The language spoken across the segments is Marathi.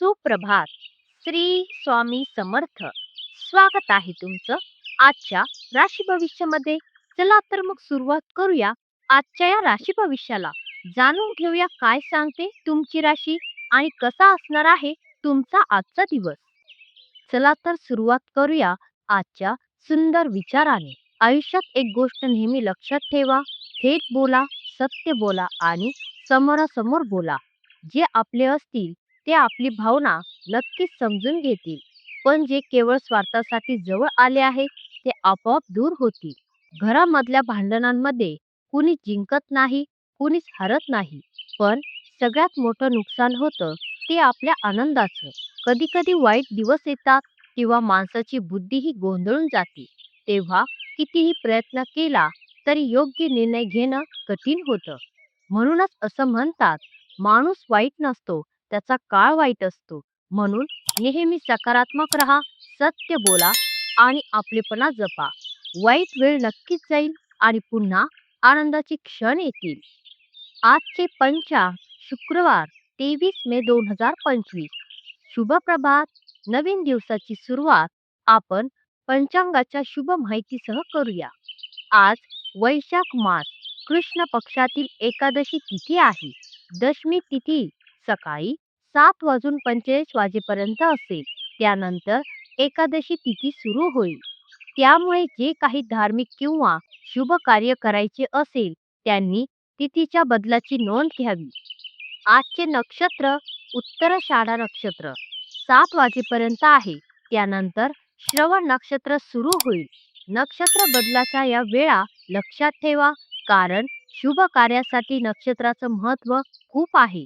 सुप्रभात. श्री स्वामी समर्थ. स्वागत आहे तुमचं आजच्या राशी भविष्यामध्ये. चला तर मग सुरुवात करूया आजच्या या राशी भविष्याला. जाणून घेऊया काय सांगते तुमची राशी आणि कसा असणार आहे तुमचा आजचा दिवस. चला तर सुरुवात करूया आजच्या सुंदर विचाराने. आयुष्यात एक गोष्ट नेहमी लक्षात ठेवा. थेट बोला सत्य बोला आणि समोरासमोर बोला. जे आपले असतील ते आपली भावना नक्कीच समजून घेतील. पण जे केवळ स्वार्थासाठी जवळ आले आहे ते आपोआप दूर होतील. घरामधल्या भांडणांमध्ये कुणी जिंकत नाही कुणीच हरत नाही. पण सगळ्यात मोठं नुकसान होतं ते आपल्या आनंदाचं. कधी कधी वाईट दिवस येतात किंवा माणसाची बुद्धीही गोंधळून जाते. तेव्हा कितीही प्रयत्न केला तरी योग्य निर्णय घेणं कठीण होतं. म्हणूनच असं म्हणतात माणूस वाईट नसतो त्याचा काळ वाईट असतो. म्हणून नेहमी सकारात्मक राहा सत्य बोला आणि आपलेपणा जपा. वाईट वेळ नक्कीच जाईल आणि पुन्हा आनंदाचे क्षण येतील. आजचे पंचा शुक्रवार तेवीस मे दोन हजार पंचवीस. शुभ प्रभात. नवीन दिवसाची सुरुवात. आपण पंचांगाच्या शुभ माहितीसह करूया. आज वैशाख मास. कृष्ण पक्षातील एकादशी तिथी आहे. दशमी तिथी सकाळी सात वाजून पंचेचाळीस वाजेपर्यंत असेल. त्यानंतर एकादशी तिथी सुरू होईल. त्यामुळे जे काही धार्मिक किंवा शुभ कार्य करायचे असेल त्यांनी तिथीच्या बदलाची नोंद घ्यावी. आजचे नक्षत्र उत्तराषाढा नक्षत्र सात वाजेपर्यंत आहे. त्यानंतर श्रवण नक्षत्र सुरू होईल. नक्षत्र बदलाच्या या वेळा लक्षात ठेवा कारण शुभ कार्यासाठी नक्षत्राचं महत्त्व खूप आहे.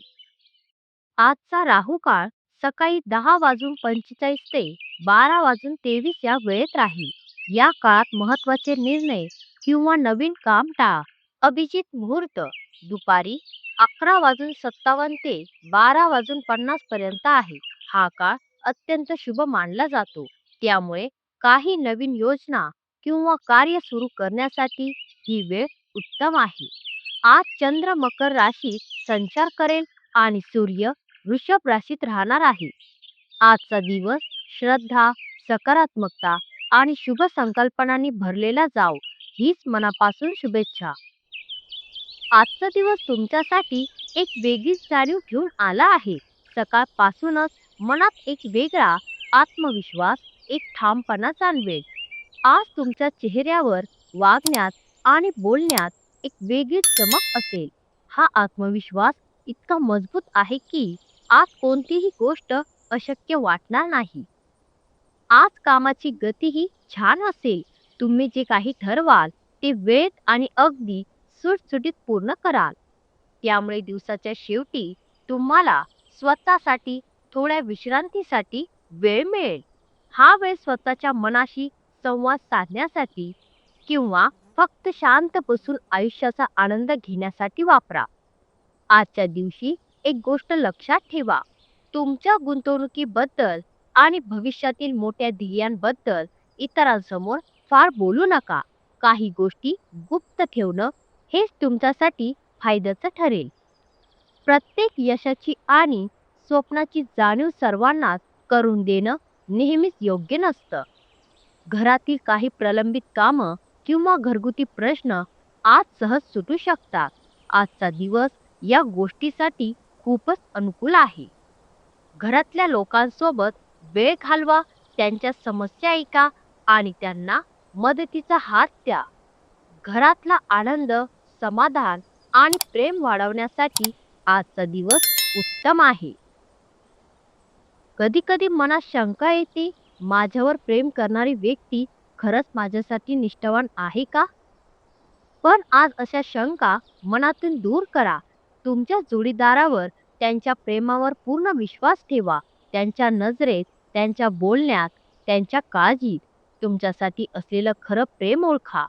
आजचा राहू काळ सकाळी दहा वाजून पंचेचाळीस ते बारा वाजून तेवीस या वेळेत राहील. या काळात महत्त्वाचे निर्णय किंवा नवीन काम टाळा अभिजित मुहूर्त दुपारी अकरा वाजून सत्तावन्न ते बारा वाजून पन्नास पर्यंत आहे. हा काळ अत्यंत शुभ मानला जातो. त्यामुळे काही नवीन योजना किंवा कार्य सुरू करण्यासाठी ही वेळ उत्तम आहे. आज चंद्र मकर राशीत संचार करेल आणि सूर्य वृषभ राशीत राहणार आहे. आजचा दिवस श्रद्धा सकारात्मकता आणि शुभ संकल्पनांनी भरलेला जाव हीच मनापासून शुभेच्छा. आजचा दिवस तुमच्यासाठी एक वेगळीच जाणीव घेऊन आला आहे. सकाळपासूनच मनात एक वेगळा आत्मविश्वास एक ठामपणा जाणवेल. आज तुमच्या चेहऱ्यावर वागण्यात आणि बोलण्यात एक वेगळी चमक असेल. हा आत्मविश्वास इतका मजबूत आहे की आज कोणतीही गोष्ट अशक्य वाटणार नाही. आज कामाची गतीही छान असेल. तुम्ही जे काही ठरवाल ते वेळेत आणि अगदी सुटसुटीत पूर्ण कराल. त्यामुळे दिवसाच्या शेवटी तुम्हाला स्वतःसाठी थोड्या विश्रांतीसाठी वेळ मिळेल. हा वेळ स्वतःच्या मनाशी संवाद साधण्यासाठी किंवा फक्त शांत बसून आयुष्याचा आनंद घेण्यासाठी वापरा. आजच्या दिवशी एक गोष्ट लक्षात ठेवा. तुमच्या गुंतवणुकीबद्दल आणि भविष्यातील मोठ्या ध्येयांबद्दल इतरांसमोर फार बोलू नका. काही गोष्टी गुप्त ठेवणं हेच तुमच्यासाठी फायद्याचं ठरेल. प्रत्येक यशाची आणि स्वप्नाची जाणीव सर्वांनाच करून देणं नेहमीच योग्य नसतं. घरातील काही प्रलंबित कामं किंवा घरगुती प्रश्न आज सहज सुटू शकतात. आजचा दिवस या गोष्टीसाठी खूपच अनुकूल आहे. घरातल्या लोकांसोबत वेळ घालवा त्यांच्या समस्या ऐका आणि त्यांना मदतीचा हात द्या. घरातला आनंद समाधान आणि प्रेम वाढवण्यासाठी आजचा दिवस उत्तम आहे. कधी कधी मनात शंका येते माझ्यावर प्रेम करणारी व्यक्ती खरंच माझ्यासाठी निष्ठावान आहे का? पण आज अशा शंका मनातून दूर करा. तुमच्या जोडीदारावर त्यांच्या प्रेमावर पूर्ण विश्वास ठेवा. त्यांच्या नजरेत त्यांच्या बोलण्यात त्यांच्या काळजीत तुमच्यासाठी असलेलं खरं प्रेम ओळखा.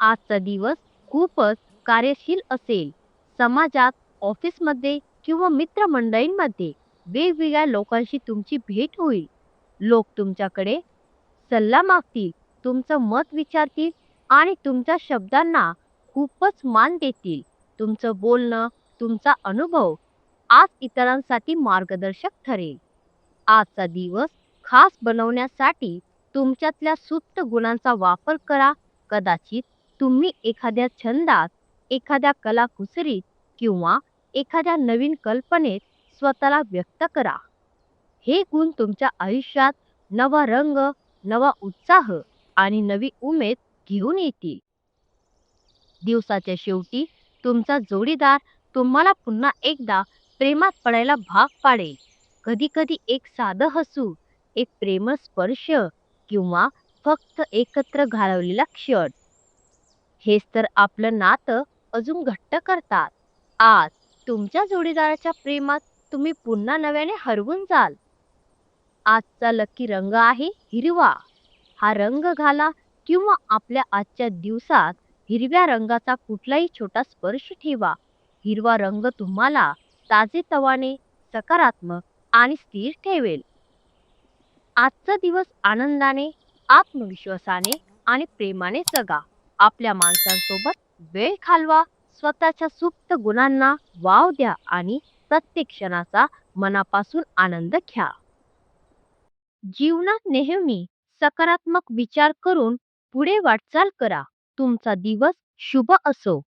आजचा दिवस खूपच कार्यशील असेल. समाजात ऑफिसमध्ये किंवा मित्रमंडळींमध्ये वेगवेगळ्या लोकांशी तुमची भेट होईल. लोक तुमच्याकडे सल्ला मागतील तुमचं मत विचारतील आणि तुमच्या शब्दांना खूपच मान देतील. तुमचं बोलणं तुमचा अनुभव आज इतरांसाठी मार्गदर्शक ठरेल. आजचा दिवस खास बनवण्यासाठी तुमच्यातल्या सुप्त गुणांचा वापर करा. कदाचित तुम्ही एखाद्या छंदात एखाद्या कलाकुसरीत किंवा एखाद्या नवीन कल्पनेत स्वतःला व्यक्त करा. हे गुण तुमच्या आयुष्यात नवा रंग नवा उत्साह आणि नवी उमेद घेऊन येतील. दिवसाच्या शेवटी तुमचा जोडीदार तुम्हाला पुन्हा एकदा प्रेमात पडायला भाग पाडेल. कधी कधी एक साधं हसू एक प्रेमळ स्पर्श किंवा फक्त एकत्र घालवलेला क्षण. हेच तर आपलं नातं अजून घट्ट करतात. आज तुमच्या जोडीदाराच्या प्रेमात तुम्ही पुन्हा नव्याने हरवून जाल. आजचा लकी रंग आहे हिरवा. हा रंग घाला किंवा आपल्या आजच्या दिवसात हिरव्या रंगाचा कुठलाही छोटा स्पर्श ठेवा. हिरवा रंग तुम्हाला ताजेतवाने सकारात्मक आणि स्थिर ठेवेल. आजचा दिवस आनंदाने आत्मविश्वासाने आणि प्रेमाने जगा. आपल्या माणसांसोबत वेळ घालवा. स्वतःच्या सुप्त गुणांना वाव द्या आणि प्रत्येक क्षणाचा मनापासून आनंद घ्या. जीवनात नेहमी सकारात्मक विचार करून पुढे वाटचाल करा. तुमचा दिवस शुभ असो.